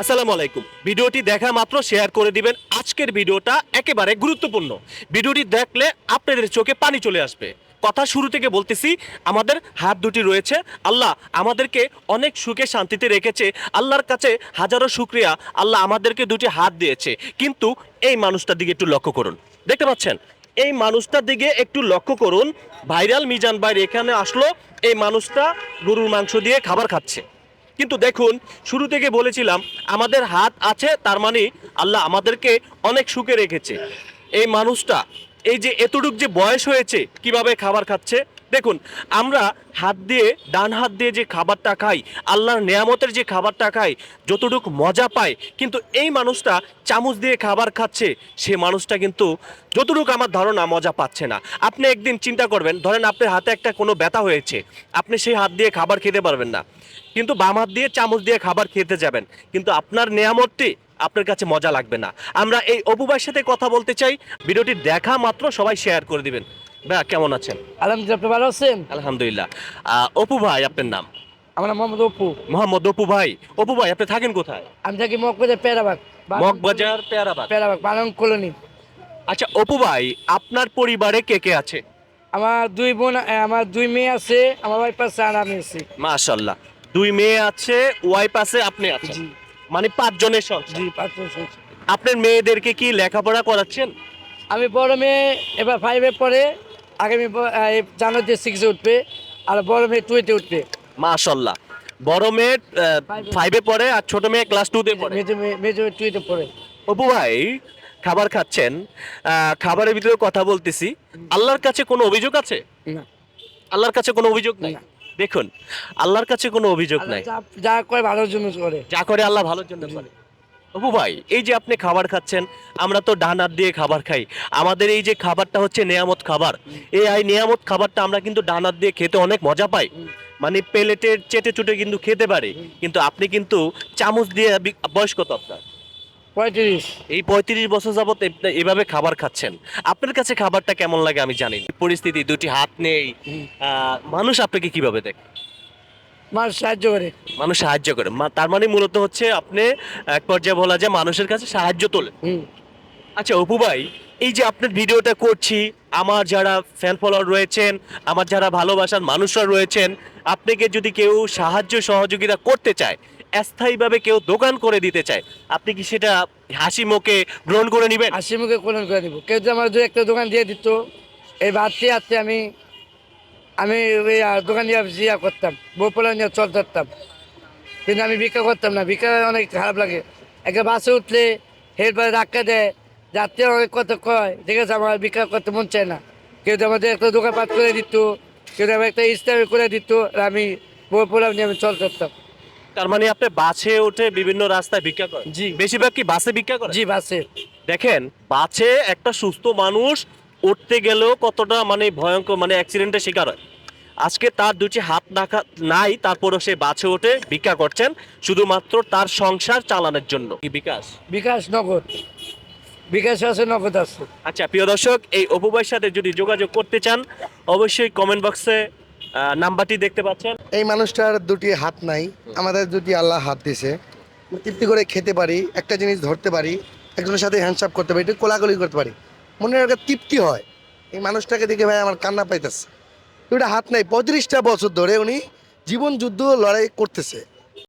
আসসালামু আলাইকুম। ভিডিওটি দেখা মাত্র শেয়ার করে দিবেন। আজকের ভিডিওটা একেবারে গুরুত্বপূর্ণ। ভিডিওটি দেখলে আপনাদের চোখে পানি চলে আসবে। কথা শুরু থেকে বলতেছি, আমাদের হাত দুটি রয়েছে। আল্লাহ আমাদেরকে অনেক সুখে শান্তিতে রেখেছে। আল্লাহর কাছে হাজারো শুক্রিয়া। আল্লাহ আমাদেরকে দুটি হাত দিয়েছে। কিন্তু এই মানুষটার দিকে একটু লক্ষ্য করুন। দেখতে পাচ্ছেন? এই মানুষটার দিকে একটু লক্ষ্য করুন। ভাইরাল মিজান ভাইয়ের এখানে আসলো। এই মানুষটা গরুর মাংস দিয়ে খাবার খাচ্ছে। কিন্তু দেখুন, শুরু থেকে বলেছিলাম, আমাদের হাত আছে, তার মানে আল্লাহ আমাদেরকে অনেক সুখে রেখেছে। এই মানুষটা, এই যে এতটুক যে বয়স হয়েছে, কীভাবে খাবার খাচ্ছে? দেখুন, আমরা হাত দিয়ে, ডান হাত দিয়ে যে খাবারটা খাই, আল্লাহর নেয়ামতের যে খাবারটা খাই, যতটুক মজা পায়, কিন্তু এই মানুষটা চামচ দিয়ে খাবার খাচ্ছে, সে মানুষটা কিন্তু যতটুকু আমার ধারণা মজা পাচ্ছে না। আপনি একদিন চিন্তা করবেন, ধরেন আপনার হাতে একটা কোনো ব্যথা হয়েছে, আপনি সেই হাত দিয়ে খাবার খেতে পারবেন না। কিন্তু বাম হাত দিয়ে চামচ দিয়ে খাবার খেতে যাবেন, কিন্তু আপনার নেয়ামতটি আপনার কাছে মজা লাগবে না। আমরা এই অপুবার সাথে কথা বলতে চাই, ভিডিওটি দেখা মাত্র সবাই শেয়ার করে দিবেন। ভাইয়া কেমন আছেন? আলহামদুলিল্লাহ আপনি ভালো আছেন? আলহামদুলিল্লাহ। অপু ভাই আপনার নাম? আমার নাম মোহাম্মদ অপু। মোহাম্মদ অপু ভাই। অপু ভাই আপনি থাকেন কোথায়? আমি থাকি মগবাজার পেরাবাগ মগবাজার পেয়ারাবাদ পেরাবাগ বানং কলোনি। আচ্ছা অপু ভাই আপনার পরিবারে কে কে আছে? আমার দুই বোন আমার দুই মেয়ে আছে আমার ওয়াইফ আছে আর আমি আছি। মাশাল্লাহ দুই মেয়ে আছে ওয়াইফ আছে আপনি আছেন? মানে পাঁচজনের সংসার। জি পাঁচ বছর আপনার মেয়েদেরকে কি লেখাপড়া করাচ্ছেন? আমি বড় মেয়ে এবার ফাইভে পড়ে। আগামী জানুয়ারিতে সিক্সে উঠবে আর বড় মেয়ে টুয়েতে উঠবে। মাশাল্লাহ। বড় মেয়ে ফাইভে পড়ে আর ছোট মেয়ে ক্লাস টুতে পড়ে। মেজো মেয়ে টুয়েতে পড়ে। অপু ভাই খাবার খাচ্ছেন? খাবারের ভিতরে কথা বলতেছি। আল্লাহর কাছে কোনো অভিযোগ আছে? না। আল্লাহর কাছে কোনো অভিযোগ নাই? দেখুন আল্লাহর কাছে কোনো অভিযোগ নাই। যা যা করে ভালোর জন্য করে। যা করে আল্লাহ ভালোর জন্য করে। অপু ভাই এই যে আপনি খাবার খাচ্ছেন আমরা তো ডান হাত দিয়ে খাবার খাই। আমাদের এই যে খাবারটা হচ্ছে নেয়ামত খাবার এই এই নেয়ামত খাবারটা আমরা কিন্তু ডান হাত দিয়ে খেতে অনেক মজা পাই। মানে প্লেটের চেটে চুটে কিন্তু খেতে পারি কিন্তু আপনি কিন্তু চামচ দিয়ে বয়স কত আপনার। পঁয়ত্রিশ। এই পঁয়ত্রিশ বছর যাবত এপ- এভাবে খাবার খাচ্ছেন। আপনার কাছে খাবারটা কেমন লাগে আমি জানি পরিস্থিতি দুটি হাত নেই। আহ, মানুষ আপনাকে কীভাবে দেখে? মানুষ সাহায্য করে। মানুষ সাহায্য করে। মা- তার মানে মূলত হচ্ছে আপনি এক পর্যায়ে বলা যায় মানুষের কাছে সাহায্য তোলেন। হুম। আচ্ছা অপু ভাই এই যে আপনার ভিডিওটা করছি আমার যারা ফ্যান ফলোয়ার রয়েছেন আমার যারা ভালোবাসার মানুষরা রয়েছেন আপনাকে যদি কেউ সাহায্য সহযোগিতা করতে চায় স্থায়ীভাবে কেউ দোকান করে দিতে চায় আপনি কি সেটা হাসি মুখে গ্রহণ করে নেবেন? হাসি মুখে কোলন করে দিব কেউ যদি আমার দু একটা দোকান দিয়ে দিত এই বাড়তে আসতে আমি আমি ওই দোকান দিয়ে জিয়া করতাম বউ পোলা নিয়ে চল ধরতাম। কিন্তু আমি ভিক্ষা করতাম না ভিক্ষা অনেক খারাপ লাগে। একটা বাসে উঠলে হেরপরে ধাক্কা দেয় যাত্রী অনেক কত কয় ঠিক আছে আমার ভিক্ষা করতে মন চায় না। কেউ যদি আমাদের একটা দোকান পাত করে দিত কেউ যদি আমার একটা ইস্তামি করে দিত আর আমি বউ পোলা নিয়ে আমি চল ধরতাম। তার মানে আপনি বাসে উঠে বিভিন্ন রাস্তায় ভিক্ষা করেন? জি। বেশিরভাগ কি বাসে ভিক্ষা করেন? জি বাসে। দেখেন বাসে একটা সুস্থ মানুষ উঠতে গেলেও কতটা মানে ভয়ঙ্কর মানে অ্যাক্সিডেন্টের শিকার হয়। আজকে তার দুটি হাত নাকা নাই তারপরও সে বাছে ওঠে ভিক্ষা করছেন শুধুমাত্র তার সংসার চালানোর জন্য। কি বিকাশ? বিকাশ নগদ। বিকাশ আছে নগদ আছে। আচ্ছা প্রিয় দর্শক এই অপুবাইয়ের সাথে যদি যোগাযোগ করতে চান অবশ্যই কমেন্ট বক্সে নাম্বারটি দেখতে পাচ্ছেন। এই মানুষটার দুটি হাত নাই আমাদের দুটি আল্লাহ হাত দিছে। তৃপ্তি করে খেতে পারি একটা জিনিস ধরতে পারি একজনের সাথে হ্যান্ডসাপ করতে পারি একটু কোলাগুলি করতে পারি। মনের একটা তৃপ্তি হয়। এই মানুষটাকে দেখে ভাই আমার কান্না পাইতেছে। দুটা হাত নাই, পঁয়ত্রিশটা বছর ধরে উনি জীবন, যুদ্ধ, লড়াই করতেছে।